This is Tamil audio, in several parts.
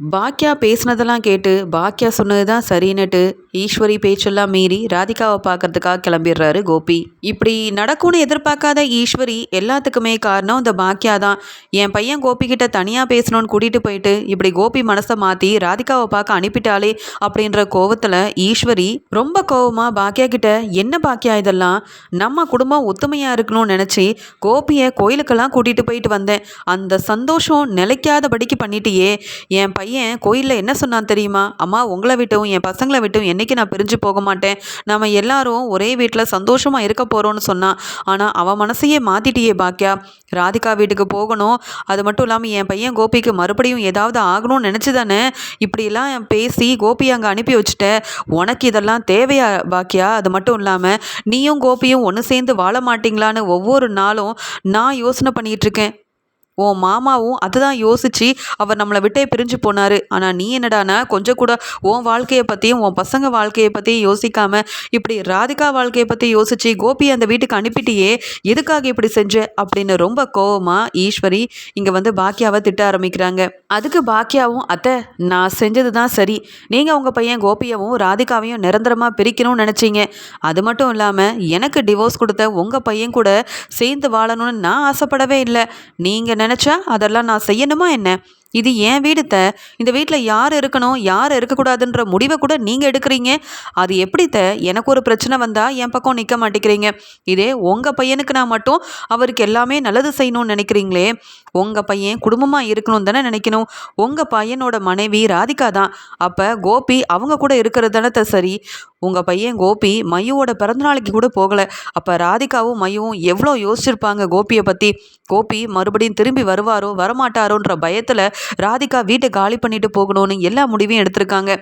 பாக்கியா பேசுனதெல்லாம் கேட்டு பாக்கியா சொன்னது தான் சரின்னுட்டு ஈஸ்வரி பேச்செல்லாம் மீறி ராதிகாவை பார்க்கறதுக்காக கிளம்பிடுறாரு கோபி. இப்படி நடக்கும்னு எதிர்பார்க்காத ஈஸ்வரி எல்லாத்துக்குமே காரணம் இந்த பாக்கியா தான். என் பையன் கோபி கிட்ட தனியாக பேசணும்னு கூட்டிகிட்டு போயிட்டு இப்படி கோபி மனசை மாற்றி ராதிகாவை பார்க்க அனுப்பிட்டாலே அப்படின்ற கோவத்தில் ஈஸ்வரி ரொம்ப கோவமாக பாக்கியா கிட்ட என்ன பாக்கியா இதெல்லாம்? நம்ம குடும்பம் ஒத்துமையாக இருக்கணும்னு நினச்சி கோபியை கோயிலுக்கெல்லாம் கூட்டிகிட்டு போயிட்டு வந்தேன். அந்த சந்தோஷம் நிலைக்காதபடிக்கு பண்ணிட்டியே. என் பையன் கோயிலில் என்ன சொன்னான் தெரியுமா? அம்மா உங்களை விட்டும் என் பசங்களை விட்டும் என்றைக்கு நான் பிரிஞ்சு போக மாட்டேன். நம்ம எல்லாரும் ஒரே வீட்டில் சந்தோஷமாக இருக்க போகிறோன்னு சொன்னான் ஆனால் அவன் மனசையே மாற்றிட்டியே பாக்கியா ராதிகா வீட்டுக்கு போகணும். அது மட்டும் இல்லாமல் என் பையன் கோபிக்கு மறுபடியும் ஏதாவது ஆகணும்னு நினச்சி தானே இப்படிலாம் பேசி கோபி அங்கே அனுப்பி வச்சுட்ட. உனக்கு இதெல்லாம் தேவையா பாக்கியா அது மட்டும் இல்லாமல் நீயும் கோபியும் ஒன்று சேர்ந்து வாழ மாட்டீங்களான்னு ஒவ்வொரு நாளும் நான் யோசனை பண்ணிகிட்ருக்கேன் உன் மாமாவும் அதுதான் யோசிச்சு அவர் நம்மளை விட்டே பிரிஞ்சு போனார். ஆனால் நீ என்னடானா கொஞ்சம் கூட உன் வாழ்க்கையை பற்றியும் உன் பசங்க வாழ்க்கையை பற்றியும் யோசிக்காம இப்படி ராதிகா வாழ்க்கையை பற்றி யோசிச்சு கோபி அந்த வீட்டுக்கு அனுப்பிட்டியே எதுக்காக இப்படி செஞ்ச? அப்படின்னு ரொம்ப கோவமாக ஈஸ்வரி இங்கே வந்து பாக்கியாவை திட்ட ஆரம்பிக்கிறாங்க. அதுக்கு பாக்கியாவும் அத்தை நான் செஞ்சது தான் சரி. நீங்கள் உங்கள் பையன் கோபியாவும் ராதிகாவையும் நிரந்தரமாக பிரிக்கணும்னு நினச்சிங்க. அது மட்டும் இல்லாமல் எனக்கு டிவோர்ஸ் கொடுத்த உங்கள் பையன் கூட சேர்ந்து வாழணும்னு நான் ஆசைப்படவே இல்லை. நீங்கள் நினச்சா அதெல்லாம் நான் செய்யணுமா என்ன? இது ஏன் வீடுத்த இந்த வீட்டில் யார் இருக்கணும் யார் இருக்கக்கூடாதுன்ற முடிவை கூட நீங்கள் எடுக்கிறீங்க. அது எப்படித்த எனக்கு ஒரு பிரச்சனை வந்தால் என் பக்கம் நிற்க மாட்டேங்கிறீங்க. இதே உங்கள் பையனுக்கு நான் மட்டும் அவருக்கு எல்லாமே நல்லது செய்யணும்னு நினைக்கிறீங்களே. உங்கள் பையன் குடும்பமாக இருக்கணும் தானே நினைக்கணும். உங்கள் பையனோட மனைவி ராதிகா தான். அப்போ கோபி அவங்க கூட இருக்கிறது தானே சரி. உங்கள் பையன் கோபி மையோட பிறந்தநாளைக்கு கூட போகலை. அப்போ ராதிகாவும் மையவும் எவ்வளோ யோசிச்சிருப்பாங்க கோபியை பற்றி கோபி மறுபடியும் திரும்பி வருவாரோ வரமாட்டாரோன்ற பயத்தில் ராதிகா வீட்டை காலி பண்ணிட்டு போகணும்னு எல்லா முடிவையும் எடுத்திருக்காங்க.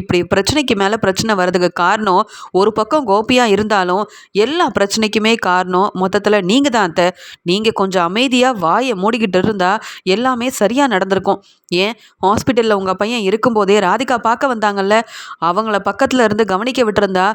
இப்படி பிரச்சனைக்கு மேலே பிரச்சனை வர்றதுக்கு காரணம் ஒரு பக்கம் கோபியாக இருந்தாலும் எல்லா பிரச்சனைக்குமே காரணம் மொத்தத்தில் நீங்கள் தான் அத்தை. நீங்கள் கொஞ்சம் அமைதியாக வாயை மூடிக்கிட்டு இருந்தால் எல்லாமே சரியாக நடந்திருக்கும். ஏன்? ஹாஸ்பிட்டலில் உங்கள் பையன் இருக்கும்போதே ராதிகா பார்க்க வந்தாங்கல்ல அவங்கள பக்கத்தில் இருந்து கவனிக்க விட்டுருந்தா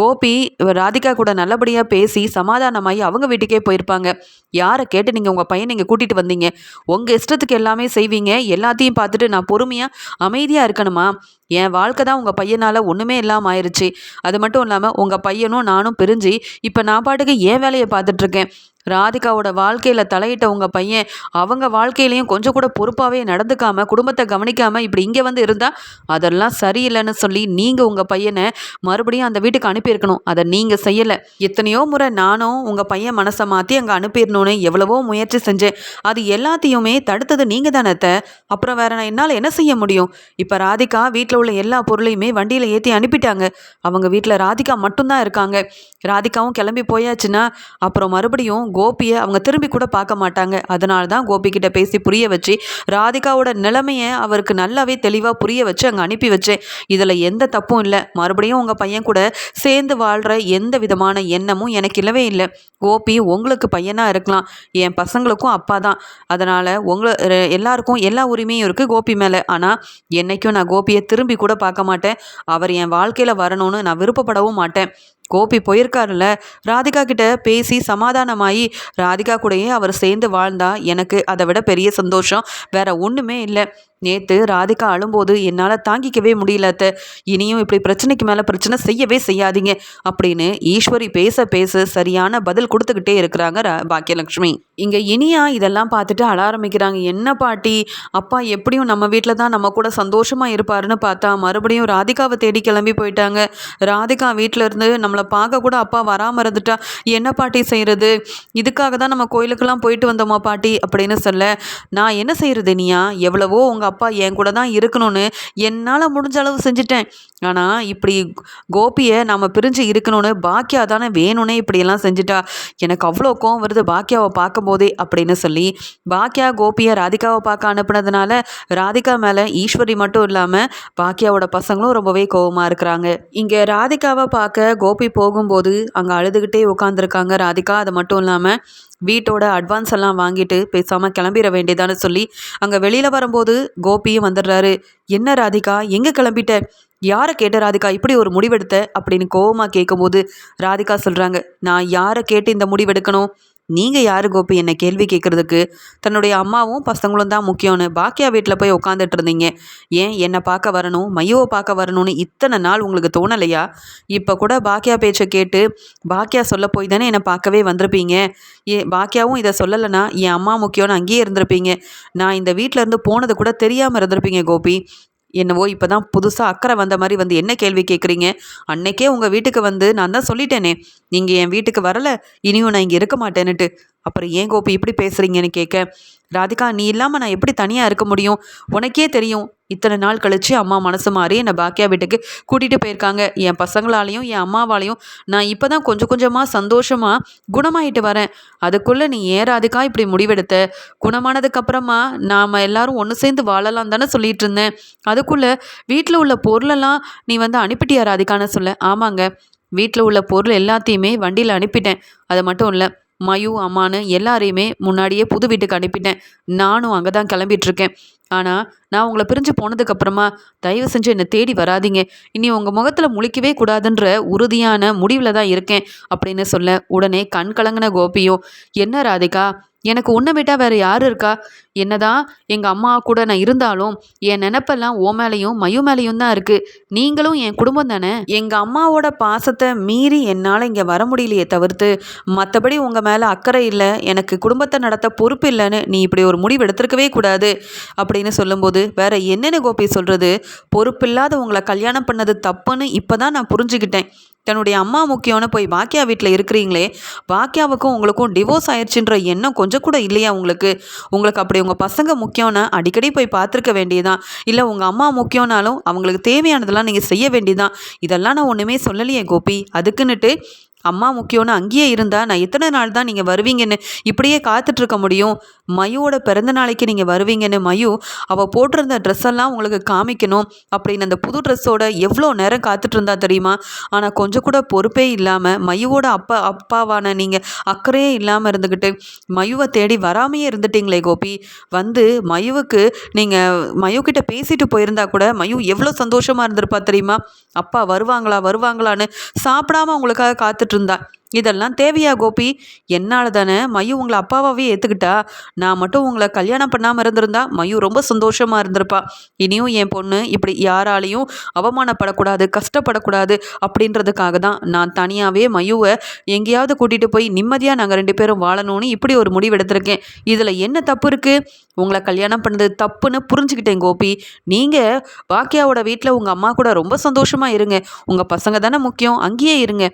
கோபி ராதிகா கூட நல்லபடியாக பேசி சமாதானமாகி அவங்க வீட்டுக்கே போயிருப்பாங்க. யாரை கேட்டு நீங்கள் உங்கள் பையனை நீங்கள் கூட்டிகிட்டு வந்தீங்க? உங்கள் இஷ்டத்துக்கு எல்லாமே செய்வீங்க எல்லாத்தையும் பார்த்துட்டு நான் பொறுமையாக அமைதியாக இருக்கணுமா? என் வாழ்க்கை தான் உங்கள் பையனால் ஒன்றுமே இல்லாமல் ஆயிடுச்சு அது மட்டும் இல்லாமல் உங்கள் பையனும் நானும் பிரிஞ்சு இப்போ நான் பாட்டுக்கு என் வேலையை பார்த்துட்ருக்கேன் ராதிகாவோட வாழ்க்கையில் தலையிட்ட உங்கள் பையன் அவங்க வாழ்க்கையிலையும் கொஞ்சம் கூட பொறுப்பாகவே நடந்துக்காமல் குடும்பத்தை கவனிக்காமல் இப்படி இங்கே வந்து இருந்தால் அதெல்லாம் சரியில்லைன்னு சொல்லி நீங்கள் உங்கள் பையனை மறுபடியும் அந்த வீட்டுக்கு அனுப்பியிருக்கணும். அதை நீங்கள் செய்யலை. எத்தனையோ முறை நானும் உங்கள் பையன் மனசை மாற்றி அங்கே அனுப்பிடணும்னு எவ்வளவோ முயற்சி செஞ்சேன். அது எல்லாத்தையுமே தடுத்தது நீங்கள் தானே அப்புறம் வேற நான் என்னால் என்ன செய்ய முடியும்? இப்போ ராதிகா வீட்டில் உள்ள எல்லா பொருளையுமே வண்டியில் ஏற்றி அனுப்பிட்டாங்க. அவங்க வீட்டில் ராதிகா மட்டும்தான் இருக்காங்க. ராதிகாவும் கிளம்பி போயாச்சுன்னா அப்புறம் மறுபடியும் கோபியை அவங்க திரும்பி கூட பார்க்க மாட்டாங்க. அதனால தான் கோபி கிட்ட பேசி புரிய வச்சு ராதிகாவோட நிலைமையை அவருக்கு நல்லாவே தெளிவாக புரிய வச்சு அங்கே அனுப்பி வச்சேன். இதில் எந்த தப்பும் இல்லை. மறுபடியும் உங்கள் பையன் கூட சேர்ந்து வாழ்கிற எந்த விதமான எண்ணமும் எனக்கு இல்லவே இல்லை. கோபி உங்களுக்கு பையனாக இருக்கலாம். என் பசங்களுக்கும் அப்பா தான். அதனால் உங்களை எல்லாருக்கும் எல்லா உரிமையும் இருக்குது கோபி மேலே. ஆனால் என்றைக்கும் நான் கோபியை திரும்பி கூட பார்க்க மாட்டேன். அவர் என் வாழ்க்கையில் வரணும்னு நான் விருப்பப்படவும் மாட்டேன். கோபி போயிருக்காருல்ல. ராதிகா கிட்ட பேசி சமாதானமாகி ராதிகா கூடயே அவர் சேர்ந்து வாழ்ந்தா எனக்கு அதை விட பெரிய சந்தோஷம். வேற ஒன்றுமே இல்லை. நேற்று ராதிகா அழும்போது என்னால் தாங்கிக்கவே முடியலத்த இனியும் இப்படி பிரச்சனைக்கு மேலே பிரச்சனை செய்யவே செய்யாதீங்க அப்படின்னு ஈஸ்வரி பேச பேச சரியான பதில் கொடுத்துக்கிட்டே இருக்கிறாங்க பாக்கியலட்சுமி. இங்கே இனியா இதெல்லாம் பார்த்துட்டு அழ ஆரம்பிக்கிறாங்க. என்ன பாட்டி? அப்பா எப்படியும் நம்ம வீட்டில் தான் நம்ம கூட சந்தோஷமாக இருப்பாருன்னு பார்த்தா மறுபடியும் ராதிகாவை தேடி கிளம்பி போயிட்டாங்க. ராதிகா வீட்டில் இருந்து நம்மளை பார்க்க கூட அப்பா வராமல் இருந்துட்டா. என்ன பாட்டி செய்கிறது இதுக்காக தான் நம்ம கோயிலுக்கெல்லாம் போயிட்டு வந்தோமா பாட்டி? அப்படின்னு சொல்ல நான் என்ன செய்கிறது இனியா எவ்வளவோ உங்கள் உங்கள் அப்பா என் கூட தான் இருக்கணும்னு என்னால் முடிஞ்ச அளவு செஞ்சுட்டேன். ஆனால் இப்படி கோபியை நம்ம பிரிஞ்சு இருக்கணும்னு பாக்கியா தானே வேணும்னே இப்படியெல்லாம் செஞ்சுட்டா. எனக்கு அவ்வளோ கோவம் வருது பாக்கியாவை பார்க்கும்போதே அப்படின்னு சொல்லி பாக்கியா கோபியை ராதிகாவை பார்க்க அனுப்புனதுனால ராதிகா மேலே ஈஸ்வரி மட்டும் இல்லாமல் பாக்கியாவோட பசங்களும் ரொம்பவே கோவமாக இருக்கிறாங்க. இங்கே ராதிகாவை பார்க்க கோபி போகும்போது அங்கே அழுதுகிட்டே உட்காந்துருக்காங்க ராதிகா. அது மட்டும் இல்லாமல் வீட்டோட அட்வான்ஸ் எல்லாம் வாங்கிட்டு பேசாமல் கிளம்பிட வேண்டியதான்னு சொல்லி அங்கே வெளியில் வரும்போது கோபியும் வந்துடுறாரு. என்ன ராதிகா எங்கே கிளம்பிட்ட? யாரை கேட்ட ராதிகா இப்படி ஒரு முடிவெடுத்த? அப்படின்னு கோவமாக கேட்கும்போது ராதிகா சொல்கிறாங்க நான் யாரை கேட்டு இந்த முடிவெடுக்கணும்? நீங்கள் யார் கோபி? என்னை கேள்வி கேட்குறதுக்கு தன்னுடைய அம்மாவும் பசங்களும் தான் முக்கியம்னு பாக்கியா வீட்டில் போய் உட்காந்துட்டு இருந்தீங்க. ஏன் என்னை பார்க்க வரணும்? மையோவை பார்க்க வரணும்னு இத்தனை நாள் உங்களுக்கு தோணலையா? இப்போ கூட பாக்கியா பேச்சை கேட்டு பாக்கியா சொல்ல போய் தானே என்னை பார்க்கவே வந்திருப்பீங்க. ஏ பாக்கியாவும் இதை சொல்லலைன்னா என் அம்மா முக்கியம்னு அங்கேயே இருந்திருப்பீங்க. நான் இந்த வீட்டில் இருந்து போனது கூட தெரியாமல் இருந்திருப்பீங்க கோபி. என்னவோ இப்போ தான் புதுசாக அக்கறை வந்த மாதிரி வந்து என்ன கேள்வி கேட்குறீங்க அன்னைக்கே உங்கள் வீட்டுக்கு வந்து நான் தான் சொல்லிட்டேனே. நீங்கள் என் வீட்டுக்கு வரலை இனியும் நான் இங்கே இருக்க மாட்டேன்னுட்டு. அப்புறம் ஏன் கோபி இப்படி பேசுகிறீங்கன்னு கேட்க ராதிகா நீ இல்லாமல் நான் எப்படி தனியாக இருக்க முடியும்? உனக்கே தெரியும் இத்தனை நாள் கழித்து அம்மா மனசு மாறி என்னை பாக்கியா வீட்டுக்கு கூட்டிகிட்டு போயிருக்காங்க. என் பசங்களாலையும் என் அம்மாவாலையும் நான் இப்போ தான் கொஞ்சம் கொஞ்சமாக சந்தோஷமாக குணமாயிட்டு வரேன். அதுக்குள்ளே நீ ஏறாதுக்கா இப்படி முடிவெடுத்த? குணமானதுக்கப்புறமா நாம் எல்லாரும் ஒன்று சேர்ந்து வாழலாம் தானே சொல்லிட்டு இருந்தேன். அதுக்குள்ளே வீட்டில் உள்ள பொருளெல்லாம் நீ வந்து அனுப்பிட்டியா ராதிகான்னு சொல்ல? ஆமாங்க. வீட்டில் உள்ள பொருள் எல்லாத்தையுமே வண்டியில் அனுப்பிட்டேன். அது மட்டும் இல்லை மயு அம்மானு எல்லாரையுமே முன்னாடியே புது வீட்டுக்கு அனுப்பிட்டேன். நானும் அங்கே தான் கிளம்பிட்டுருக்கேன் ஆனால் நான் உங்களை பிரிஞ்சு போனதுக்கப்புறமா தயவு செஞ்சு என்னை தேடி வராதீங்க. இனி உங்கள் முகத்தில் முழிக்கவே கூடாதுன்ற உறுதியான முடிவில் தான் இருக்கேன் அப்படின்னு சொல்ல உடனே கண் கலங்கின கோபியும் என்ன ராதிகா? எனக்கு உன்னை விட்டால் வேறு யார் இருக்கா? என்னதான் எங்கள் அம்மா கூட நான் இருந்தாலும் என் நினப்பெல்லாம் ஓ மேலேயும் மயு மேலேயும் தான் இருக்குது நீங்களும் என் குடும்பம் தானே? எங்கள் அம்மாவோட பாசத்தை மீறி என்னால் இங்கே வர முடியலையே தவிர்த்து மற்றபடி உங்கள் மேலே அக்கறை இல்லை எனக்கு குடும்பத்தை நடத்த பொறுப்பு இல்லைன்னு நீ இப்படி ஒரு முடிவு எடுத்திருக்கவே கூடாது அப்படின்னு சொல்லும்போது வேற என்னென்ன கோபி சொல்கிறது பொறுப்பில்லாத உங்களை கல்யாணம் பண்ணது தப்புன்னு இப்போ தான் நான் புரிஞ்சுக்கிட்டேன். தன்னுடைய அம்மா முக்கியம்னு போய் பாக்கியா வீட்டில் இருக்கிறீங்களே பாக்கியாவுக்கும் உங்களுக்கும் டிவோர்ஸ் ஆயிடுச்சுன்ற எண்ணம் கொஞ்சம் கூட இல்லையா உங்களுக்கு? உங்களுக்கு அப்படி உங்கள் பசங்க முக்கியம்னா அடிக்கடி போய் பார்த்துருக்க வேண்டியதான் இல்லை உங்கள் அம்மா முக்கியம்னாலும் அவங்களுக்கு தேவையானதெல்லாம் நீங்கள் செய்ய வேண்டியதான் இதெல்லாம் நான் ஒன்றுமே சொல்லலையே கோபி. அதுக்குன்னுட்டு அம்மா முக்கியம்னு அங்கேயே இருந்தால் நான் எத்தனை நாள் தான் நீங்கள் வருவீங்கன்னு இப்படியே காத்துட்ருக்க முடியும்? மயுவோட பிறந்த நாளைக்கு நீங்கள் வருவீங்கன்னு மயு அவள் போட்டிருந்த ட்ரெஸ் எல்லாம் உங்களுக்கு காமிக்கணும் அப்படின்னு அந்த புது ட்ரெஸ்ஸோட எவ்வளோ நேரம் காத்துட்டு இருந்தா தெரியுமா? ஆனால் கொஞ்சம் கூட பொறுப்பே இல்லாமல் மயுவோட அப்பா அப்பாவான நீங்கள் அக்கறையே இல்லாமல் இருந்துக்கிட்டு மயுவை தேடி வராமையே இருந்துட்டீங்களே கோபி. வந்து மயுவுக்கு நீங்கள் மயுக்கிட்ட பேசிட்டு போயிருந்தா கூட மயு எவ்வளோ சந்தோஷமாக இருந்திருப்பா தெரியுமா? அப்பா வருவாங்களா வருவாங்களான்னு சாப்பிடாம உங்களுக்காக காத்து பார்த்துட்டு இருந்தா இதெல்லாம் தேவையா கோபி? என்னால் தானே மயு உங்களை அப்பாவாகவே ஏற்றுக்கிட்டா நான் மட்டும் உங்களை கல்யாணம் பண்ணாமல் இருந்திருந்தா மயு ரொம்ப சந்தோஷமாக இருந்திருப்பா. இனியும் என் பொண்ணு இப்படி யாராலையும் அவமானப்படக்கூடாது கஷ்டப்படக்கூடாது அப்படின்றதுக்காக தான் நான் தனியாகவே மயுவை எங்கேயாவது கூட்டிகிட்டு போய் நிம்மதியாக நாங்கள் ரெண்டு பேரும் வாழணும்னு இப்படி ஒரு முடிவு எடுத்திருக்கேன். இதில் என்ன தப்பு இருக்குது உங்களை கல்யாணம் பண்ணது தப்புன்னு புரிஞ்சுக்கிட்டேன் கோபி. நீங்கள் பாக்கியாவோட வீட்டில் உங்கள் அம்மா கூட ரொம்ப சந்தோஷமாக இருங்க. உங்கள் பசங்க தானே முக்கியம் அங்கேயே இருங்க.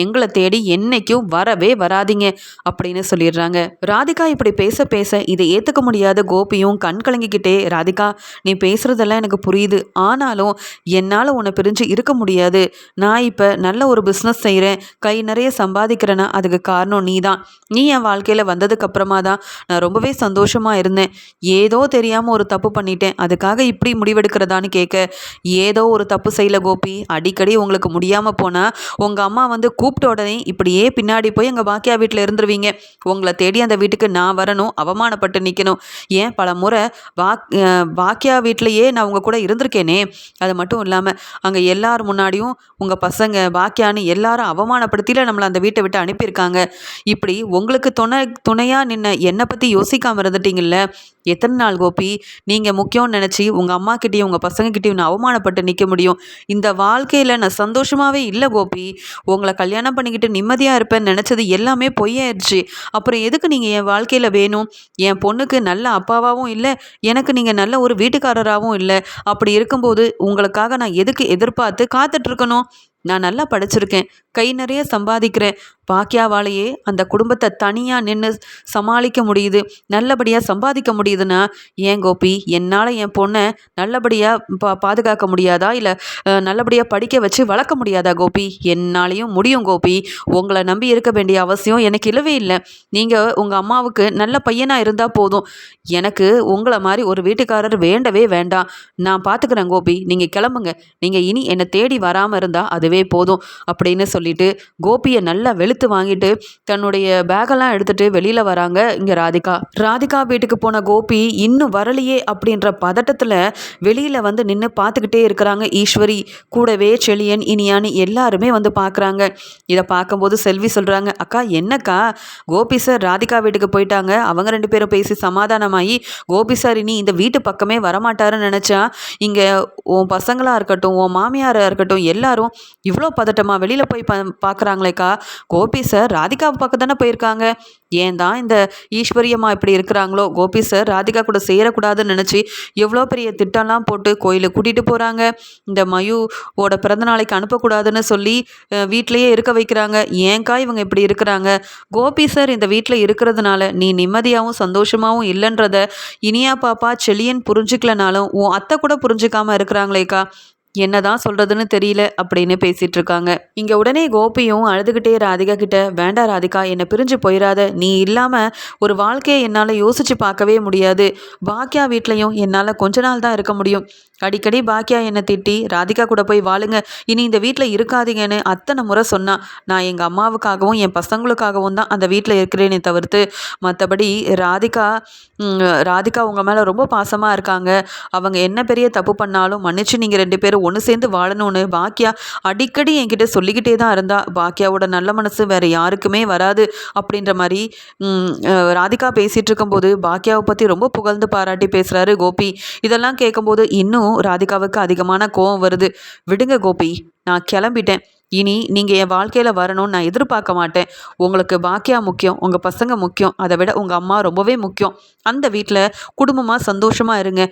எங்களை தேடி என்னைக்கும் வரவே வராதிங்க அப்படின்னு சொல்லிடுறாங்க. ராதிகா இப்படி பேச பேச இதை ஏற்றுக்க முடியாத கோபியும் கண் கலங்கிக்கிட்டே ராதிகா நீ பேசுகிறதெல்லாம் எனக்கு புரியுது. ஆனாலும் என்னால் உன்னை பிரிஞ்சு இருக்க முடியாது. நான் இப்போ நல்ல ஒரு பிஸ்னஸ் செய்கிறேன் கை நிறைய சம்பாதிக்கிறேன்னா அதுக்கு காரணம் நீ தான் நீ என் வாழ்க்கையில் வந்ததுக்கப்புறமா தான் நான் ரொம்பவே சந்தோஷமாக இருந்தேன். ஏதோ தெரியாமல் ஒரு தப்பு பண்ணிட்டேன். அதுக்காக இப்படி முடிவெடுக்கிறதான்னு கேட்க ஏதோ ஒரு தப்பு செய்யல கோபி. அடிக்கடி உங்களுக்கு முடியாமல் போனால் உங்கள் அம்மா வந்து கூப்பிட்ட உடனே இப்படியே பின்னாடி போய் எங்கள் பாக்கியா வீட்டில் இருந்துருவீங்க. உங்களை தேடி அந்த வீட்டுக்கு நான் வரணும் அவமானப்பட்டு நிற்கணும் ஏன் பல முறை வாக் பாக்கியா வீட்டிலையே நான் உங்கள் கூட இருந்திருக்கேனே. அது மட்டும் இல்லாமல் அங்கே எல்லார் முன்னாடியும் உங்கள் பசங்க பாக்கியான்னு எல்லாரும் அவமானப்படுத்தியில் நம்மளை அந்த வீட்டை விட்டு அனுப்பியிருக்காங்க. இப்படி உங்களுக்கு துணை துணையாக நின்ன என்னை பற்றி யோசிக்காமல் இருந்துட்டீங்கல்ல? எத்தனை நாள் கோபி? நீங்கள் முக்கியம்னு நினச்சி உங்கள் அம்மாக்கிட்டேயும் உங்கள் பசங்கக்கிட்டேயும் நான் அவமானப்பட்டு நிற்க முடியும். இந்த வாழ்க்கையில் நான் சந்தோஷமாகவே இல்லை கோபி. உங்களை கல்யாணம் பண்ணிக்கிட்டு நிம்மதியாக இருப்பேன்னு நினச்சது எல்லாமே பொய்யாயிடுச்சு அப்புறம் எதுக்கு நீங்கள் என் வாழ்க்கையில் வேணும்? என் பொண்ணுக்கு நல்ல அப்பாவாகவும் இல்லை எனக்கு நீங்கள் நல்ல ஒரு வீட்டுக்காரராகவும் இல்லை. அப்படி இருக்கும்போது உங்களுக்காக நான் எதுக்கு எதிர்பார்த்து காத்துட்ருக்கணும் நான் நல்லா படிச்சிருக்கேன். கை நிறைய சம்பாதிக்கிறேன். பாக்கியாவாலேயே அந்த குடும்பத்தை தனியாக நின்று சமாளிக்க முடியுது. நல்லபடியாக சம்பாதிக்க முடியுதுன்னா ஏன் கோபி என்னால் என் பொண்ணை நல்லபடியாக பா பாதுகாக்க முடியாதா? இல்லை நல்லபடியாக படிக்க வச்சு வளர்க்க முடியாதா கோபி? என்னாலையும் முடியும் கோபி. உங்களை நம்பி இருக்க வேண்டிய அவசியம் எனக்கு இல்லவே இல்லை. நீங்கள் உங்கள் அம்மாவுக்கு நல்ல பையனாக இருந்தால் போதும். எனக்கு உங்களை மாதிரி ஒரு வீட்டுக்காரர் வேண்டவே வேண்டாம். நான் பார்த்துக்கிறேன் கோபி. நீங்கள் கிளம்புங்க. நீங்கள் இனி என்னை தேடி வராமல் இருந்தால் அதுவே அதுவே போதும் அப்படின்னு சொல்லிட்டு கோபியை நல்லா வெளுத்து வாங்கிட்டு தன்னுடைய பேகெல்லாம் எடுத்துட்டு வெளியில் வராங்க இங்கே ராதிகா. ராதிகா வீட்டுக்கு போன கோபி இன்னும் வரலையே அப்படின்ற பதட்டத்தில் வெளியில் வந்து நின்று பார்த்துக்கிட்டே இருக்கிறாங்க ஈஸ்வரி. கூடவே செழியன் இனியான்னு எல்லாருமே வந்து பார்க்குறாங்க. இதை பார்க்கும்போது செல்வி சொல்கிறாங்க அக்கா என்னக்கா? கோபி சார் ராதிகா வீட்டுக்கு போயிட்டாங்க. அவங்க ரெண்டு பேரும் பேசி சமாதானமாகி கோபி சார் இனி இந்த வீட்டு பக்கமே வரமாட்டாருன்னு நினச்சா இங்கே உன் பசங்களாக இருக்கட்டும் உன் மாமியாராக இருக்கட்டும் எல்லாரும் இவ்வளோ பதட்டமாக வெளியில் போய் பா பார்க்குறாங்களேக்கா கோபி சார் ராதிகா பக்கம் தானே போயிருக்காங்க. ஏன் தான் இந்த ஈஸ்வரியம்மா இப்படி இருக்கிறாங்களோ? கோபி சார் ராதிகா கூட சேரக்கூடாதுன்னு நினச்சி எவ்வளோ பெரிய திட்டம்லாம் போட்டு கோயிலுக்கு கூட்டிகிட்டு போகிறாங்க இந்த மயுவோட பிறந்த நாளைக்கு அனுப்பக்கூடாதுன்னு சொல்லி வீட்லேயே இருக்க வைக்கிறாங்க. ஏன்க்கா இவங்க இப்படி இருக்கிறாங்க? கோபி சார் இந்த வீட்டில் இருக்கிறதுனால நீ நிம்மதியாகவும் சந்தோஷமாகவும் இல்லைன்றத இனியா பாப்பா செளியன் புரிஞ்சுக்கலனாலும் உன் அத்தை கூட புரிஞ்சுக்காமல் இருக்கிறாங்களேக்கா. என்னதான் சொல்றதுன்னு தெரியல அப்படின்னு பேசிட்டு இருக்காங்க இங்க உடனே கோபியும் அழுதுகிட்டே ராதிகா கிட்ட வேண்டா ராதிகா என்னை பிரிஞ்சு போயிடாத நீ இல்லாம ஒரு வாழ்க்கையை என்னால் யோசிச்சு பார்க்கவே முடியாது. பாக்கியா வீட்லேயும் என்னால் கொஞ்ச நாள் தான் இருக்க முடியும். அடிக்கடி பாக்கியா என்னை திட்டி ராதிகா கூட போய் வாழுங்க. இனி இந்த வீட்டில் இருக்காதீங்கன்னு அத்தனை முறை சொன்னான் நான் எங்கள் அம்மாவுக்காகவும் என் பசங்களுக்காகவும் தான் அந்த வீட்டில் இருக்கிறேனே தவிர்த்து மற்றபடி ராதிகா ராதிகா உங்கள் மேலே ரொம்ப பாசமாக இருக்காங்க. அவங்க என்ன பெரிய தப்பு பண்ணாலும் மன்னிச்சு நீங்கள் ரெண்டு பேரும் ஒன்று சேர்ந்து வாழணும்னு பாக்கியா அடிக்கடி என்கிட்ட சொல்லிக்கிட்டே தான் இருந்தா. பாக்கியாவோட நல்ல மனசு வேறு யாருக்குமே வராது. அப்படின்ற மாதிரி ராதிகா பேசிகிட்டு இருக்கும்போது பாக்கியாவை பற்றி ரொம்ப புகழ்ந்து பாராட்டி பேசுகிறாரு கோபி. இதெல்லாம் கேட்கும்போது இன்னும் ராதிகாவுக்கு அதிகமான கோவம் வருது. விடுங்க கோபி நான் கிளம்பிட்டேன். இனி நீங்கள் என் வாழ்க்கையில் வரணும்னு நான் எதிர்பார்க்க மாட்டேன். உங்களுக்கு பாக்கியா முக்கியம் உங்கள் பசங்க முக்கியம் அதை விட உங்கள் அம்மா ரொம்பவே முக்கியம். அந்த வீட்டில் குடும்பமாக சந்தோஷமாக இருங்க.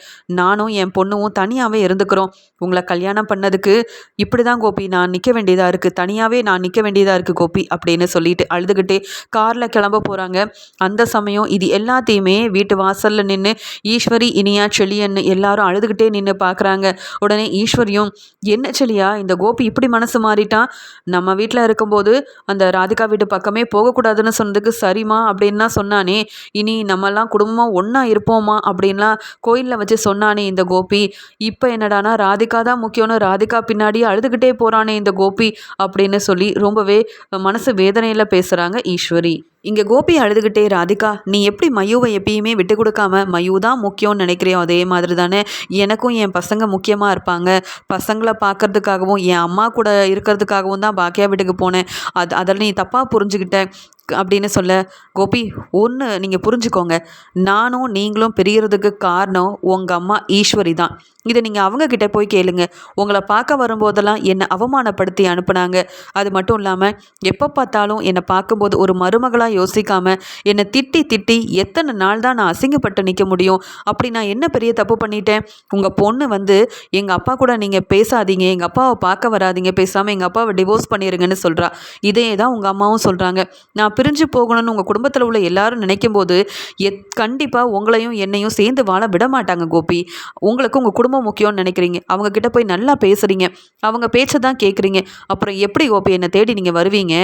நானும் என் பொண்ணும் தனியாகவே இருந்துக்கிறோம். உங்களை கல்யாணம் பண்ணதுக்கு இப்படி தான் கோபி நான் நிற்க வேண்டியதாக இருக்குது தனியாகவே நான் நிற்க வேண்டியதாக இருக்குது கோபி அப்படின்னு சொல்லிட்டு அழுதுகிட்டே காரில் கிளம்ப போகிறாங்க அந்த சமயம் இது எல்லாத்தையுமே வீட்டு வாசலில் நின்று ஈஸ்வரி இனியா செளியன்னு எல்லாரும் அழுதுகிட்டே நின்று பார்க்குறாங்க உடனே ஈஸ்வரியும் என்ன செளியா இந்த கோபி இப்படி மனசு மாறிட்டான் நம்ம வீட்டில் இருக்கும்போது அந்த ராதிகா வீட்டு பக்கமே போகக்கூடாதுன்னு சொன்னதுக்கு சரிம்மா அப்படின்னா சொன்னானே. இனி நம்மலாம் குடும்பமாக ஒன்றா இருப்போமா அப்படின்லாம் கோயிலில் வச்சு சொன்னானே இந்த கோபி. இப்போ என்னடானா ராதிகா தான் முக்கியம்னு ராதிகா பின்னாடி அழுதுகிட்டே போகிறானே இந்த கோபி அப்படின்னு சொல்லி ரொம்பவே மனசு வேதனையில் பேசுகிறாங்க ஈஸ்வரி. இங்கே கோபி அழுதுகிட்டே ராதிகா நீ எப்படி மயூவை எப்பயுமே விட்டு கொடுக்காம மயூ தான் முக்கியம்னு நினைக்கிறியோ அதே மாதிரி தானே? எனக்கும் என் பசங்க முக்கியமாக இருப்பாங்க. பசங்களை பார்க்கறதுக்காகவும் என் அம்மா கூட இருக்கிறதுக்காகவும் தான் பாக்கியா வீட்டுக்கு போனேன். அது அதில் நீ தப்பாக புரிஞ்சுக்கிட்ட அப்படின்னு சொல்ல கோபி ஒன்று நீங்கள் புரிஞ்சுக்கோங்க. நானும் நீங்களும் பிரியறதுக்கு காரணம் உங்கள் அம்மா ஈஸ்வரி தான். இதை நீங்கள் அவங்கக்கிட்ட போய் கேளுங்க. உங்களை பார்க்க வரும்போதெல்லாம் என்னை அவமானப்படுத்தி அனுப்புனாங்க. அது மட்டும் இல்லாமல் எப்போ பார்த்தாலும் என்னை பார்க்கும்போது ஒரு மருமகளாக யோசிக்காமல் என்னை திட்டி திட்டி எத்தனை நாள் தான் நான் அசிங்கப்பட்டு நிற்க முடியும்? அப்படி நான் என்ன பெரிய தப்பு பண்ணிட்டேன்? உங்கள் பொண்ணு வந்து எங்கள் அப்பா கூட நீங்கள் பேசாதீங்க. எங்கள் அப்பாவை பார்க்க வராதிங்க. பேசாமல் எங்கள் அப்பாவை டிவோர்ஸ் பண்ணிடுங்கன்னு சொல்கிறா இதே தான் உங்கள் அம்மாவும் சொல்கிறாங்க நான் பிரிஞ்சு போகணும்னு உங்கள் குடும்பத்தில் உள்ள எல்லாரும் நினைக்கும் போது எத் கண்டிப்பாக உங்களையும் என்னையும் சேர்ந்து வாழ விட மாட்டாங்க கோபி. உங்களுக்கு உங்கள் குடும்பம் முக்கியம்னு நினைக்கிறீங்க. அவங்க கிட்ட போய் நல்லா பேசுகிறீங்க அவங்க பேச்சை தான் கேட்குறீங்க அப்புறம் எப்படி கோபி என்னை தேடி நீங்கள் வருவீங்க?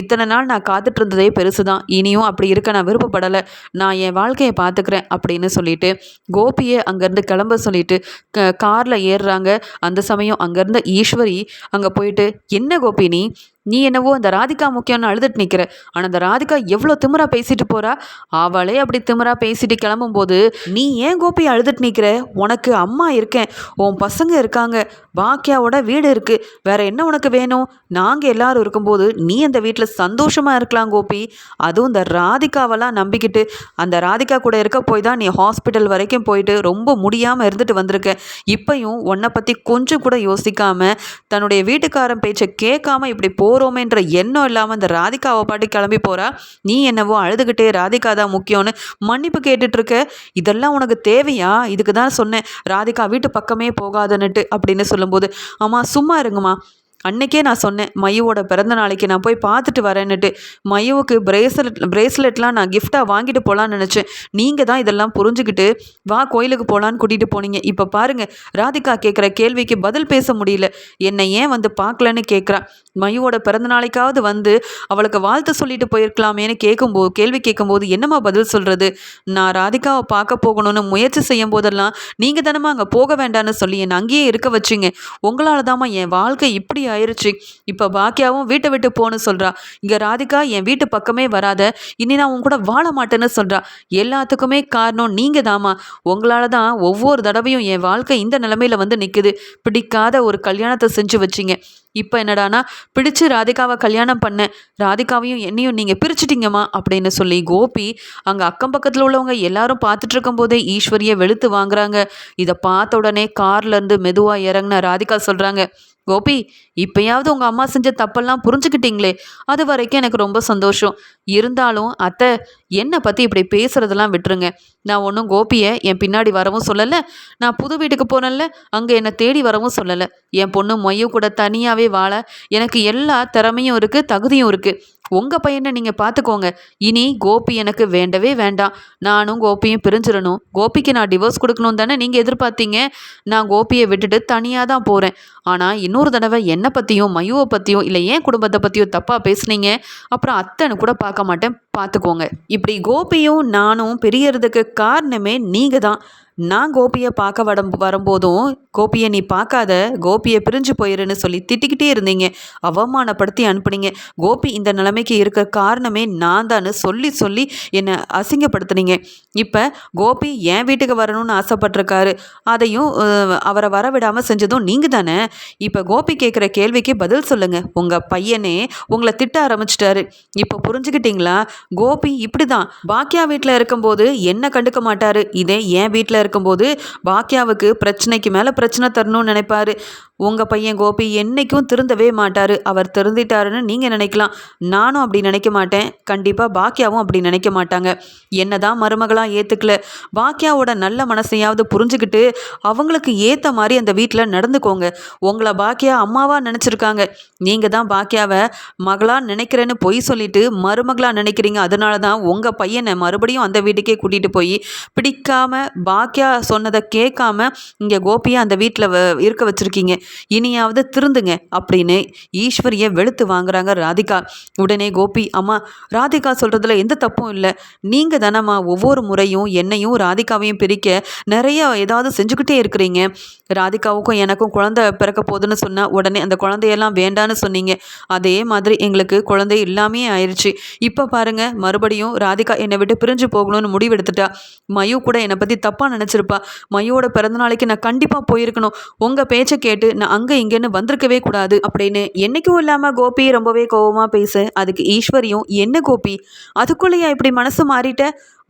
இத்தனை நாள் நான் காத்துட்டு இருந்ததே பெருசு தான் இனியும் அப்படி இருக்க நான் விருப்பப்படலை. நான் என் வாழ்க்கையை பார்த்துக்கிறேன் அப்படின்னு சொல்லிட்டு கோபியை அங்கேருந்து கிளம்ப சொல்லிட்டு க காரில் ஏறுறாங்க. அந்த சமயம் அங்கேருந்த ஈஸ்வரி அங்கே போயிட்டு என்ன கோபி நீ என்னவோ அந்த ராதிகா முக்கியம்னு அழுதுட்டு நிற்கிற ஆனால் அந்த ராதிகா எவ்வளோ திமிரா பேசிட்டு போறா? அவளே அப்படி திமிரா பேசிட்டு கிளம்பும்போது நீ ஏன் கோபி அழுதுட்டு நிற்கிற உனக்கு அம்மா இருக்கேன். உன் பசங்க இருக்காங்க. பாக்கியாவோட வீடு இருக்கு. வேற என்ன உனக்கு வேணும்? நாங்கள் எல்லாரும் இருக்கும்போது நீ அந்த வீட்டில் சந்தோஷமா இருக்கலாம் கோபி. அதுவும் இந்த ராதிகாவெல்லாம் நம்பிக்கிட்டு அந்த ராதிகா கூட இருக்க போய் தான் நீ ஹாஸ்பிட்டல் வரைக்கும் போயிட்டு ரொம்ப முடியாமல் இருந்துட்டு வந்திருக்க. இப்பையும் உன்னை பற்றி கொஞ்சம் கூட யோசிக்காம தன்னுடைய வீட்டுக்காரன் பேச்சை கேட்காம இப்படி போ போகிறோமேன்ற எண்ணம் இல்லாமல் இந்த ராதிகாவை பாட்டு கிளம்பி போகிறா நீ என்னவோ அழுதுகிட்டே ராதிகா தான் முக்கியம்னு மன்னிப்பு கேட்டுட்ருக்க. இதெல்லாம் உனக்கு தேவையா? இதுக்கு தான் சொன்னேன். ராதிகா வீட்டு பக்கமே போகாதன்னுட்டு அப்படின்னு சொல்லும்போது ஆமாம் சும்மா இருங்கம்மா. அன்னைக்கே நான் சொன்னேன் மையோட பிறந்த நாளைக்கு நான் போய் பார்த்துட்டு வரேன்னுட்டு. மையோவுக்கு பிரேஸ்லெட் பிரேஸ்லெட்லாம் நான் கிஃப்டாக வாங்கிட்டு போகலான்னு நினச்சேன். நீங்கள் தான் இதெல்லாம் புரிஞ்சுக்கிட்டு வா கோயிலுக்கு போகலான்னு கூட்டிகிட்டு போனீங்க. இப்போ பாருங்கள் ராதிகா கேட்குற கேள்விக்கு பதில் பேச முடியல. என்னை ஏன் வந்து பார்க்கலன்னு கேட்குறா மையோட பிறந்த நாளைக்காவது வந்து அவளுக்கு வாழ்த்து சொல்லிட்டு போயிருக்கலாமேன்னு கேட்கும்போது கேள்வி கேட்கும்போது என்னம்மா பதில் சொல்கிறது நான் ராதிகாவை பார்க்க போகணும்னு முயற்சி செய்யும் போதெல்லாம் நீங்கள் தானம்மா அங்கே போக வேண்டான்னு சொல்லி என்னை அங்கேயே இருக்க வச்சிங்க. உங்களால் தாம்மா என் வாழ்க்கை இப்படி ஆயிருச்சு. இப்போ பாக்கியாவும் வீட்டை விட்டு போன்னு சொல்கிறா இங்கே ராதிகா என் வீட்டு பக்கமே வராத. இனி நான் உன் கூட வாழ மாட்டேன்னு சொல்கிறா எல்லாத்துக்குமே காரணம் நீங்கள் தாமா உங்களால தான் ஒவ்வொரு தடவையும் என் வாழ்க்கை இந்த நிலமையில வந்து நிற்குது பிடிக்காத ஒரு கல்யாணத்தை செஞ்சு வச்சிங்க. இப்போ என்னடானா பிடிச்சு ராதிகாவை கல்யாணம் பண்ண ராதிகாவையும் என்னையும் நீங்கள் பிரிச்சிட்டிங்கம்மா அப்படின்னு சொல்லி கோபி அங்கே அக்கம் பக்கத்தில் உள்ளவங்க எல்லாரும் பார்த்துட்டு இருக்கும்போதே ஈஸ்வரியை வெளுத்து வாங்குறாங்க. இதை பார்த்த உடனே கார்லேருந்து மெதுவாக இறங்கின ராதிகா சொல்கிறாங்க கோபி இப்பயாவது உங்கள் அம்மா செஞ்ச தப்பெல்லாம் புரிஞ்சுக்கிட்டீங்களே? அது வரைக்கும் எனக்கு ரொம்ப சந்தோஷம். இருந்தாலும் அத்தை என்னை பற்றி இப்படி பேசுகிறதெல்லாம் விட்டுருங்க. நான் ஒன்றும் கோபியை என் பின்னாடி வரவும் சொல்லலை. நான் புது வீட்டுக்கு போனேன்ல அங்கே என்னை தேடி வரவும் சொல்லலை. என் பொண்ணு மொய்யு கூட தனியாகவே வாழ எனக்கு எல்லா திறமையும் இருக்குது தகுதியும் இருக்குது உங்கள் பையனை நீங்கள் பார்த்துக்கோங்க இனி கோபி எனக்கு வேண்டவே வேண்டாம். நானும் கோபியும் பிரிஞ்சிடணும். கோபிக்கு நான் டிவோர்ஸ் கொடுக்கணும் தானே நீங்கள் எதிர்பார்த்தீங்க? நான் கோபியை விட்டுட்டு தனியாக தான் போகிறேன் ஆனால் இன்னொரு தடவை என்னை பற்றியும் மயுவை பற்றியும் இல்லை ஏன் குடும்பத்தை பற்றியும் தப்பாக பேசுனீங்க. அப்புறம் அத்தனை கூட பார்க்க மாட்டேன். பார்த்துக்கோங்க இப்படி கோபியும் நானும் பிரியறதுக்கு காரணமே நீங்கள் தான் நான் கோபியை பார்க்க வடம் வரும்போதும் கோபியை நீ பார்க்காத கோபியை பிரிஞ்சு போயிருன்னு சொல்லி திட்டிக்கிட்டே இருந்தீங்க. அவமானப்படுத்தி அனுப்புனீங்க. கோபி இந்த நிலைமைக்கு இருக்க காரணமே நான் தான் சொல்லி சொல்லி என்னை அசிங்கப்படுத்துனீங்க. இப்போ கோபி என் வீட்டுக்கு வரணும்னு ஆசைப்பட்டிருக்காரு. அதையும் அவரை வரவிடாமல் செஞ்சதும் நீங்கள் தானே இப்போ கோபி கேட்குற கேள்விக்கு பதில் சொல்லுங்கள் உங்கள் பையனே உங்களை திட்ட ஆரம்பிச்சிட்டாரு. இப்போ புரிஞ்சுக்கிட்டீங்களா? கோபி இப்படி தான் பாக்கியா வீட்டில் இருக்கும்போது என்ன கண்டுக்க மாட்டார்? இதே என் வீட்டில் இருக்கும்போது பாக்கியாவுக்கு பிரச்சனைக்கு மேலே பிரச்சனை தரணும்னு நினைப்பாரு. உங்கள் பையன் கோபி என்றைக்கும் திருந்தவே மாட்டார். அவர் திருந்திட்டாருன்னு நீங்கள் நினைக்கலாம். நானும் அப்படி நினைக்க மாட்டேன். கண்டிப்பாக பாக்கியாவும் அப்படி நினைக்க மாட்டாங்க. என்ன தான் மருமகளாக ஏற்றுக்கல பாக்கியாவோட நல்ல மனசையாவது புரிஞ்சுக்கிட்டு அவங்களுக்கு ஏற்ற மாதிரி அந்த வீட்டில் நடந்துக்கோங்க. உங்களை பாக்கியா அம்மாவாக நினச்சிருக்காங்க. நீங்கள் தான் பாக்கியாவை மகளாக நினைக்கிறேன்னு பொய் சொல்லிட்டு மருமகளாக நினைக்கிறீங்க. அதனால தான் உங்கள் பையனை மறுபடியும் அந்த வீட்டுக்கே கூட்டிகிட்டு போய் பிடிக்காம பாக்கியா சொன்னதை கேட்காம இங்கே கோபியை அந்த வீட்டில் இருக்க வச்சுருக்கீங்க. இனியாவது திருந்துங்க அப்படின்னு ஈஸ்வரியை வெளுத்து வாங்குறாங்க ராதிகா. உடனே கோபி அம்மா ராதிகா சொல்கிறதுல எந்த தப்பும் இல்லை. நீங்கள் தானம்மா ஒவ்வொரு முறையும் என்னையும் ராதிகாவையும் பிரிக்க நிறைய ஏதாவது செஞ்சுக்கிட்டே இருக்கிறீங்க. ராதிகாவுக்கும் எனக்கும் குழந்தை பிறக்க போகுதுன்னு சொன்னால் உடனே அந்த குழந்தையெல்லாம் வேண்டான்னு சொன்னீங்க. அதே மாதிரி எங்களுக்கு குழந்தை இல்லாமே ஆயிடுச்சு இப்போ பாருங்க மறுபடியும் ராதிகா என்னை விட்டு பிரிஞ்சு போகணும்னு முடிவெடுத்துட்டா. மயு கூட என்னை பற்றி தப்பாக நினச்சிருப்பா. மயுவோட பிறந்த நாளைக்கு நான் கண்டிப்பாக போயிருக்கணும். உங்கள் பேச்சை கேட்டு நான் அங்கே இங்கேன்னு வந்திருக்கவே கூடாது அப்படின்னு என்னைக்கும் இல்லாமல் கோபி ரொம்பவே கோபமாக பேச. அதுக்கு ஈஸ்வரியும் என்ன கோபி? அதுக்குள்ளேயா இப்படி மனசு மாறிட்ட?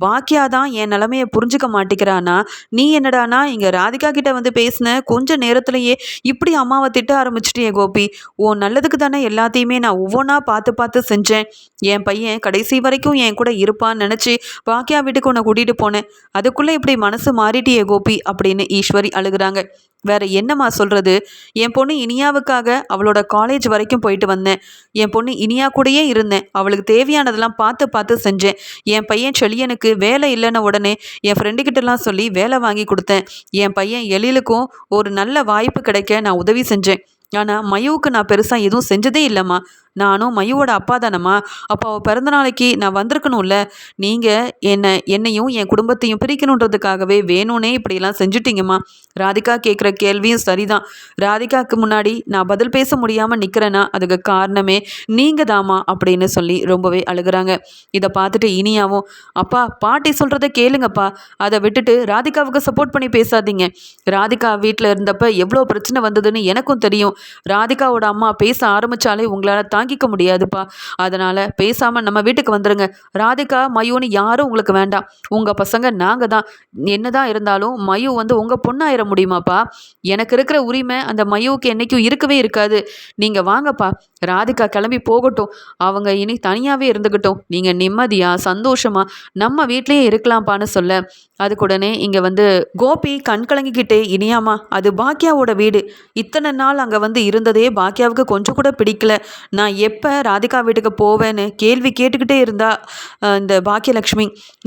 வாக்கியா தான் என் நிலமைய புரிஞ்சுக்க மாட்டேங்கிறானா? நீ என்னடானா இங்கே ராதிகா கிட்ட வந்து பேசின? கொஞ்ச நேரத்திலேயே இப்படி அம்மாவை திட்ட ஆரம்பிச்சிட்டியே கோபி. உன் நல்லதுக்கு தானே எல்லாத்தையுமே நான் ஒவ்வொன்றா பார்த்து பார்த்து செஞ்சேன். என் பையன் கடைசி வரைக்கும் என் கூட இருப்பான்னு நினச்சி வாக்கியா வீட்டுக்கு உன்னை கூட்டிகிட்டு போனேன். அதுக்குள்ளே இப்படி மனசு மாறிட்டியே கோபி அப்படின்னு ஈஸ்வரி அழுகுறாங்க. வேற என்னம்மா சொல்கிறது என் பொண்ணு இனியாவுக்காக அவளோட காலேஜ் வரைக்கும் போயிட்டு வந்தேன். என் பொண்ணு இனியா கூடயே இருந்தேன். அவளுக்கு தேவையானதெல்லாம் பார்த்து பார்த்து செஞ்சேன். என் பையன் செழியனுக்கு வேலை இல்லைன்ன உடனே என் ஃப்ரெண்டுக்கிட்டலாம் சொல்லி வேலை வாங்கி கொடுத்தேன். என் பையன் எழிலுக்கும் ஒரு நல்ல வாய்ப்பு கிடைக்க நான் உதவி செஞ்சேன். ஆனால் மயுவுக்கு நான் பெருசாக எதுவும் செஞ்சதே இல்லைம்மா. நானும் மயுவோட அப்பா தானம்மா. அப்போ அவள் பிறந்த நாளைக்கு நான் வந்திருக்கணும்ல. நீங்கள் என்னை என்னையும் என் குடும்பத்தையும் பிரிக்கணுன்றதுக்காகவே வேணும்னே இப்படியெல்லாம் செஞ்சுட்டீங்கம்மா. ராதிகா கேட்குற கேள்வியும் சரிதான். ராதிகாவுக்கு முன்னாடி நான் பதில் பேச முடியாமல் நிற்கிறேன்னா அதுக்கு காரணமே நீங்கள் தாமா அப்படின்னு சொல்லி ரொம்பவே அழுகிறாங்க. இதை பார்த்துட்டு இனியாவும் அப்பா பாட்டி சொல்கிறத கேளுங்கப்பா. அதை விட்டுட்டு ராதிகாவுக்கு சப்போர்ட் பண்ணி பேசாதீங்க. ராதிகா வீட்டில் இருந்தப்ப எவ்வளோ பிரச்சனை வந்ததுன்னு எனக்கும் தெரியும். ராதிகாவோட அம்மா பேச ஆரம்பித்தாலே உங்களால் தாங்கிக்க முடியாதுப்பா. அதனால் பேசாமல் நம்ம வீட்டுக்கு வந்துடுங்க ராதிகா மயூன்னு யாரும் உங்களுக்கு வேண்டாம். உங்கள் பசங்க நாங்கள் தான். என்ன தான் இருந்தாலும் மயு வந்து உங்கள் பொண்ணாயிர முடியுமாப்பா? எனக்கு இருக்கிற உரிமை அந்த மயுவுக்கு என்றைக்கும் இருக்கவே இருக்காது. நீங்கள் வாங்கப்பா. ராதிகா கிளம்பி போகட்டும். அவங்க இனி தனியாகவே இருந்துக்கிட்டோம் நீங்கள் நிம்மதியாக சந்தோஷமாக நம்ம வீட்லேயே இருக்கலாம்ப்பான்னு சொல்ல. அதுக்குடனே இங்கே வந்து கோபி கண் கலங்கிக்கிட்டே இனியாமா அது பாக்யாவோட வீடு. இத்தனை நாள் அங்கே வந்து இருந்ததே பாக்கியாவுக்கு கொஞ்சம் கூட பிடிக்கல. நான் எப்போ ராதிகா வீட்டுக்கு போவேன்னு கேள்வி கேட்டுக்கிட்டே இருந்தா இந்த பாக்கியலக்ஷ்மி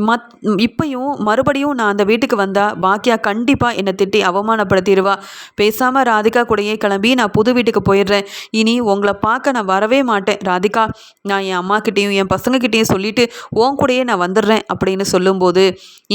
மத் இப்பையும் மறுபடியும் நான் அந்த வீட்டுக்கு வந்தால் பாக்கியா கண்டிப்பாக என்னை திட்டி அவமானப்படுத்திடுவா. பேசாமல் ராதிகா கூடயே கிளம்பி நான் புது வீட்டுக்கு போயிடுறேன். இனி உங்களை பார்க்க நான் வரவே மாட்டேன் ராதிகா. நான் என் அம்மாக்கிட்டேயும் என் பசங்கக்கிட்டேயும் சொல்லிவிட்டு உன் கூடயே நான் வந்துடுறேன் அப்படின்னு சொல்லும்போது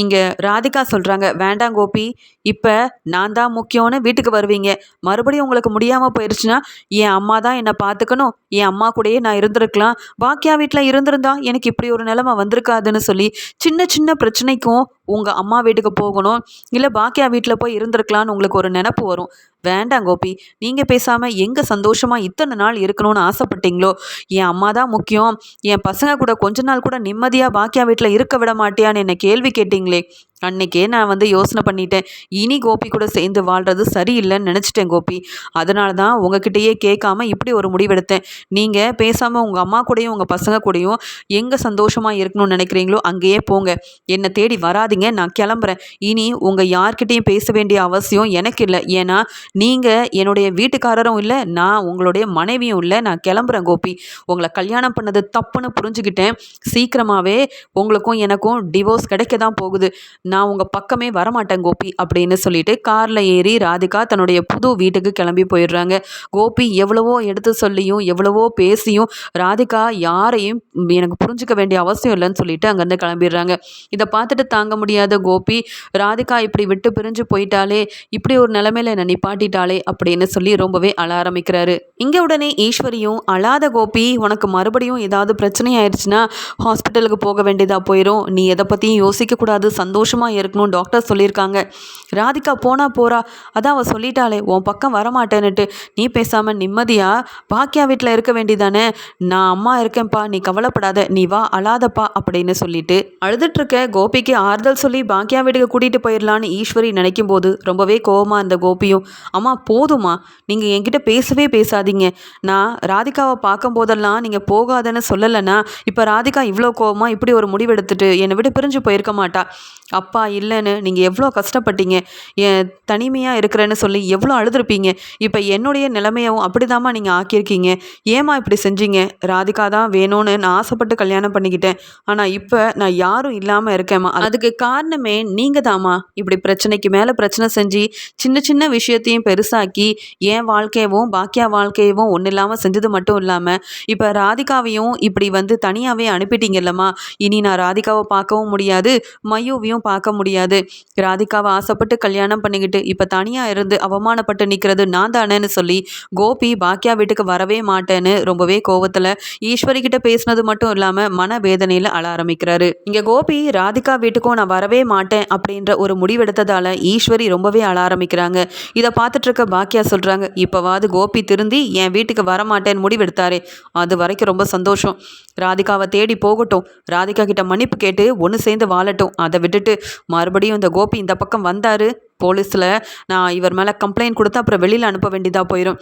இங்கே ராதிகா சொல்கிறாங்க வேண்டாம் கோபி இப்போ நான் தான் முக்கியம்னு வீட்டுக்கு வருவீங்க. மறுபடியும் உங்களுக்கு முடியாமல் போயிடுச்சுன்னா என் அம்மா தான் என்னை பார்த்துக்கணும். என் அம்மா கூடயே நான் இருந்திருக்கலாம். பாக்கியா வீட்டில் இருந்திருந்தா எனக்கு இப்படி ஒரு நிலைமை வந்திருக்காதுன்னு சொல்லி சின்ன சின்ன பிரச்சனைக்கும் உங்கள் அம்மா வீட்டுக்கு போகணும். இல்லை பாக்கியா வீட்டில் போய் இருந்திருக்கலான்னு உங்களுக்கு ஒரு நினப்பு வரும். வேண்டாம் கோபி. நீங்கள் பேசாமல் எங்கே சந்தோஷமாக இத்தனை நாள் இருக்கணும்னு ஆசைப்பட்டீங்களோ? என் அம்மா தான் முக்கியம். என் பசங்க கூட கொஞ்ச நாள் கூட நிம்மதியாக பாக்கியா வீட்டில் இருக்க விட மாட்டியான்னு என்னை கேள்வி கேட்டிங்களே. அன்னைக்கே நான் வந்து யோசனை பண்ணிட்டேன். இனி கோபி கூட சேர்ந்து வாழ்கிறது சரியில்லைன்னு நினச்சிட்டேன் கோபி. அதனால தான் உங்ககிட்டயே கேட்காம இப்படி ஒரு முடிவெடுத்தேன். நீங்கள் பேசாமல் உங்கள் அம்மா கூடயும் உங்கள் பசங்க கூடயும் எங்கே சந்தோஷமாக இருக்கணும்னு நினைக்கிறீங்களோ அங்கேயே போங்க. என்னை தேடி வராதிங்க நான் கிளம்புறேன். இனி உங்கள் யார்கிட்டையும் பேச வேண்டிய அவசியம் எனக்கு இல்லை. ஏன்னா நீங்கள் என்னுடைய வீட்டுக்காரரும் இல்லை நான் உங்களுடைய மனைவியும் இல்லை நான் கிளம்புறேன் கோபி. உங்களை கல்யாணம் பண்ணது தப்புன்னு புரிஞ்சுக்கிட்டேன். சீக்கிரமாகவே உங்களுக்கும் எனக்கும் டிவோர்ஸ் கிடைக்க தான் போகுது. நான் உங்கள் பக்கமே வரமாட்டேன் கோபி அப்படி அப்படின்னு சொல்லிட்டு காரில் ஏறி ராதிகா தன்னுடைய புது வீட்டுக்கு கிளம்பி போயிடுறாங்க. கோபி எவ்வளவோ எடுத்து சொல்லியும் எவ்வளவோ பேசியும் ராதிகா யாரையும் எனக்கு புரிஞ்சுக்க வேண்டிய அவசியம் இல்லைன்னு சொல்லிட்டு அங்கேருந்து கிளம்பிடுறாங்க. இதை பார்த்துட்டு தாங்க முடியாத கோபி ராதிகா இப்படி விட்டு பிரிஞ்சு போயிட்டாலே இப்படி ஒரு நிலைமையில என்னை நிப்பாட்டிட்டாலே அப்படின்னு சொல்லி ரொம்பவே அழ ஆரம்பிக்கிறாரு. இங்கே உடனே ஈஸ்வரியும் அழாத கோபி உனக்கு மறுபடியும் ஏதாவது பிரச்சனை ஆயிடுச்சுன்னா ஹாஸ்பிட்டலுக்கு போக வேண்டியதாக போயிடும் நீ எதை பற்றியும் யோசிக்கக்கூடாது சந்தோஷமாக இருக்கணும் டாக்டர் சொல்லியிருக்காங்க. ராதிகா போனா போகிறா அதான் அவள் சொல்லிட்டாளே உன் பக்கம் வரமாட்டேன்னுட்டு. நீ பேசாமல் நிம்மதியாக பாக்கியா வீட்டில் இருக்க வேண்டிதானே நான் அம்மா இருக்கேன்ப்பா நீ கவலைப்படாத. நீ வா அழாதப்பா அப்படின்னு சொல்லிட்டு அழுதுட்டுருக்க கோபிக்கு ஆறுதல் சொல்லி பாக்கியா வீட்டுக்கு கூட்டிகிட்டு போயிடலான்னு ஈஸ்வரி நினைக்கும் போது ரொம்பவே கோபமாக அந்த கோபியும் அம்மா போதுமா நீங்கள் என்கிட்ட பேசவே பேசாதீங்க. நான் ராதிகாவை பார்க்கும் போதெல்லாம் நீங்கள் போகாதன்னு சொல்லலைன்னா இப்போ ராதிகா இவ்வளோ கோபமாக இப்படி ஒரு முடிவெடுத்துட்டு என்னை விட்டு பிரிஞ்சு போயிருக்க மாட்டா. அப்பா இல்லைன்னு நீங்கள் எவ்வளோ கஷ்டப்பட்டீங்க? என் தனிமையாக இருக்கிறேன்னு சொல்லி எவ்வளோ அழுதுருப்பீங்க? இப்போ என்னுடைய நிலைமையவும் அப்படிதாம்மா நீங்கள் ஆக்கியிருக்கீங்க. ஏம்மா இப்படி செஞ்சீங்க? ராதிகா தான் வேணும்னு நான் ஆசைப்பட்டு கல்யாணம் பண்ணிக்கிட்டேன். ஆனால் இப்போ நான் யாரும் இல்லாமல் இருக்கேம்மா. அதுக்கு காரணமே நீங்கள் தாம்மா. இப்படி பிரச்சனைக்கு மேலே பிரச்சனை செஞ்சு சின்ன சின்ன விஷயத்தையும் பெருசாக்கி என் வாழ்க்கையவும் பாக்கியா வாழ்க்கையவும் ஒன்றும் இல்லாமல் செஞ்சது மட்டும் இல்லாமல் இப்போ ராதிகாவையும் இப்படி வந்து தனியாகவே அனுப்பிட்டீங்கல்லம்மா. இனி நான் ராதிகாவை பார்க்கவும் முடியாது. மயூவையும் பார்க்க முடியாது. ராதிகாவை ஆசைப்பட்டு கல்யாணம் பண்ணிக்கிட்டு இப்போ தனியாக இருந்து அவமானப்பட்டு நிற்கிறது நான் தானேன்னு சொல்லி கோபி பாக்கியா வீட்டுக்கு வரவே மாட்டேன்னு ரொம்பவே கோவத்தில் ஈஸ்வரி கிட்ட பேசினது மட்டும் இல்லாமல் மன வேதனையில் அழ ஆரம்பிக்கிறாரு. இங்கே கோபி ராதிகா வீட்டுக்கும் நான் வரவே மாட்டேன் அப்படின்ற ஒரு முடிவெடுத்ததால் ஈஸ்வரி ரொம்பவே அழ ஆரம்பிக்கிறாங்க. இதை பார்த்துட்டு இருக்க பாக்கியா சொல்கிறாங்க இப்போவாது கோபி திருந்தி என் வீட்டுக்கு வரமாட்டேன்னு முடிவெடுத்தாரே. அது வரைக்கும் ரொம்ப சந்தோஷம். ராதிகாவை தேடி போகட்டும். ராதிகா கிட்ட மன்னிப்பு கேட்டு ஒன்று சேர்ந்து வாழட்டும். அதை விட்டுட்டு மறுபடியும் இந்த கோபி இந்த பக்கம் வந்தார். போலீஸில் நான் இவர் மேலே கம்ப்ளைண்ட் கொடுத்து அப்புறம் வெளியில் அனுப்ப வேண்டியதாக போயிடும்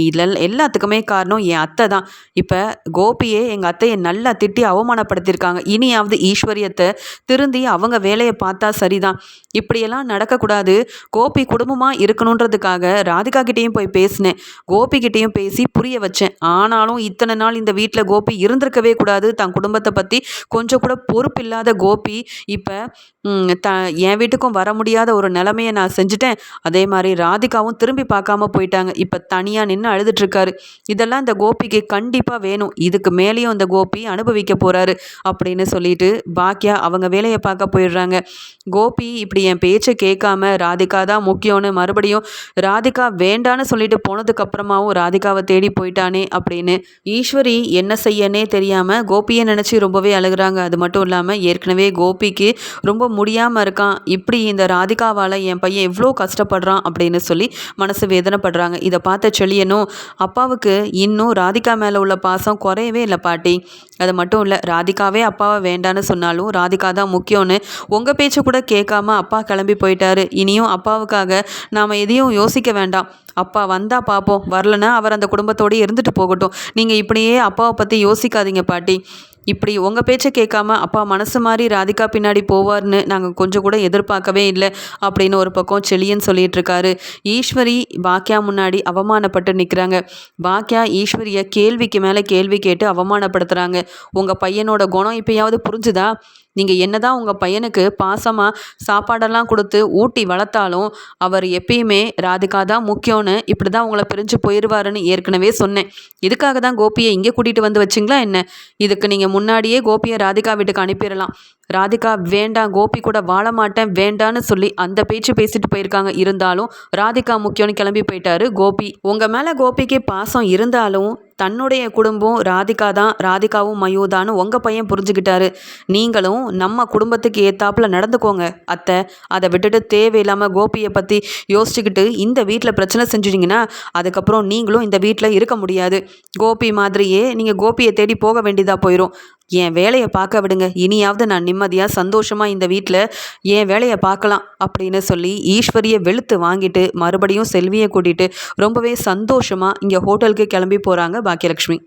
இதில் எல்லாத்துக்குமே காரணம் என் அத்தை தான். இப்போ கோபியே எங்கள் அத்தையை நல்லா திட்டி அவமானப்படுத்தியிருக்காங்க. இனியாவது ஈஸ்வரியத்தை திருந்தி அவங்க வேலையை பார்த்தா சரிதான். இப்படியெல்லாம் நடக்கக்கூடாது. கோபி குடும்பமாக இருக்கணுன்றதுக்காக ராதிகா கிட்டேயும் போய் பேசினேன். கோபிக்கிட்டேயும் பேசி புரிய வச்சேன். ஆனாலும் இத்தனை நாள் இந்த வீட்டில் கோபி இருந்திருக்கவே கூடாது. தன் குடும்பத்தை பற்றி கொஞ்சம் கூட பொறுப்பில்லாத கோபி இப்போ த என் வீட்டுக்கும் வர முடியாத ஒரு நிலமையை நான் செஞ்சுட்டேன். அதே மாதிரி ராதிகாவும் திரும்பி பார்க்காம போயிட்டாங்க. இப்போ தனியாக நின்று அழுதுட்ருக்காரு இதெல்லாம் இந்த கோபிக்கு கண்டிப்பாக வேணும். இதுக்கு மேலேயும் இந்த கோபி அனுபவிக்க போகிறாரு அப்படின்னு சொல்லிட்டு பாக்கியா அவங்க வேலையை பார்க்க போயிடுறாங்க. கோபி இப்படி என் பேச்சை கேட்காம ராதிகா தான் முக்கியம்னு மறுபடியும் ராதிகா வேண்டான்னு சொல்லிட்டு போனதுக்கப்புறமாவும் ராதிகாவை தேடி போயிட்டானே அப்படின்னு ஈஸ்வரி என்ன செய்யனே தெரியாமல் கோபியை நினச்சி ரொம்பவே அழுகுறாங்க. அது மட்டும் இல்லாமல் ஏற்கனவே கோபிக்கு ரொம்ப முடியாமல் இருக்கான். இப்படி இந்த ராதிகாவால் என் பையன் எவ்வளோ கஷ்டப்படுறான் அப்படின்னு சொல்லி மனசு வேதனைப்படுறாங்க. இதை பார்த்த செழியனும் அப்பாவுக்கு இன்னும் ராதிகா மேலே உள்ள பாசம் குறையவே இல்லை பாட்டி. அது மட்டும் இல்லை ராதிகாவே அப்பாவை வேண்டான்னு சொன்னாலும் ராதிகா தான் முக்கியம்னு உங்கள் பேச்சை கூட கேட்காம அப்பா கிளம்பி போயிட்டாரு. இனியும் அப்பாவுக்காக நாம் எதையும் யோசிக்க வேண்டாம். அப்பா வந்தால் பார்ப்போம் வரலன்னா அவர் அந்த குடும்பத்தோடு இருந்துட்டு போகட்டும். நீங்கள் இப்படியே அப்பாவை பற்றி யோசிக்காதீங்க பாட்டி. இப்படி உங்கள் பேச்சை கேட்காம அப்பா மனசு மாதிரி ராதிகா பின்னாடி போவார்னு நாங்கள் கொஞ்சம் கூட எதிர்பார்க்கவே இல்லை அப்படின்னு ஒரு பக்கம் செளியன் சொல்லிட்டு இருக்காரு ஈஸ்வரி பாக்கியா முன்னாடி அவமானப்பட்டு நிற்கிறாங்க பாக்கியா ஈஸ்வரியை கேள்விக்கு மேலே கேள்வி கேட்டு அவமானப்படுத்துகிறாங்க உங்கள் பையனோட குணம் இப்போயாவது புரிஞ்சுதா? நீங்கள் என்னதான் உங்கள் பையனுக்கு பாசமாக சாப்பாடெல்லாம் கொடுத்து ஊட்டி வளர்த்தாலும் அவர் எப்பயுமே ராதிகா தான் முக்கியம்னு இப்படி தான் உங்களை பிரிஞ்சு போயிடுவாருன்னு ஏற்கனவே சொன்னேன். இதுக்காக தான் கோபியை இங்கே கூட்டிகிட்டு வந்து வச்சிங்களா என்ன? இதுக்கு நீங்கள் முன்னாடியே கோபியை ராதிகா வீட்டுக்கு அனுப்பிடலாம். ராதிகா வேண்டாம் கோபி கூட வாழ மாட்டேன் வேண்டான்னு சொல்லி அந்த பேச்சு பேசிட்டு போயிருக்காங்க. இருந்தாலும் ராதிகா முக்கியம்னு கிளம்பி போயிட்டாரு. கோபி உங்கள் மேலே கோபிக்கு பாசம் இருந்தாலும் தன்னுடைய குடும்பம் ராதிகா தான் ராதிகாவும் மயூதான்னு உங்கள் பையன் புரிஞ்சுக்கிட்டாரு. நீங்களும் நம்ம குடும்பத்துக்கு ஏத்தாப்புல நடந்துக்கோங்க அத்தை. அதை விட்டுட்டு தேவையில்லாமல் கோபியை பற்றி யோசிச்சுக்கிட்டு இந்த வீட்டில் பிரச்சனை செஞ்சிட்டிங்கன்னா அதுக்கப்புறம் நீங்களும் இந்த வீட்டில் இருக்க முடியாது. கோபி மாதிரியே நீங்கள் கோபியை தேடி போக வேண்டியதாக போயிடும் என் வேலையை பார்க்க விடுங்க. இனியாவது நான் நிம்மதியாக சந்தோஷமாக இந்த வீட்டில் என் வேலையை பார்க்கலாம் அப்படின்னு சொல்லி ஈஸ்வரியை வெளுத்து வாங்கிட்டு மறுபடியும் செல்வியை கூட்டிகிட்டு ரொம்பவே சந்தோஷமாக இங்கே ஹோட்டலுக்கு கிளம்பி போகிறாங்க பாக்கியலட்சுமி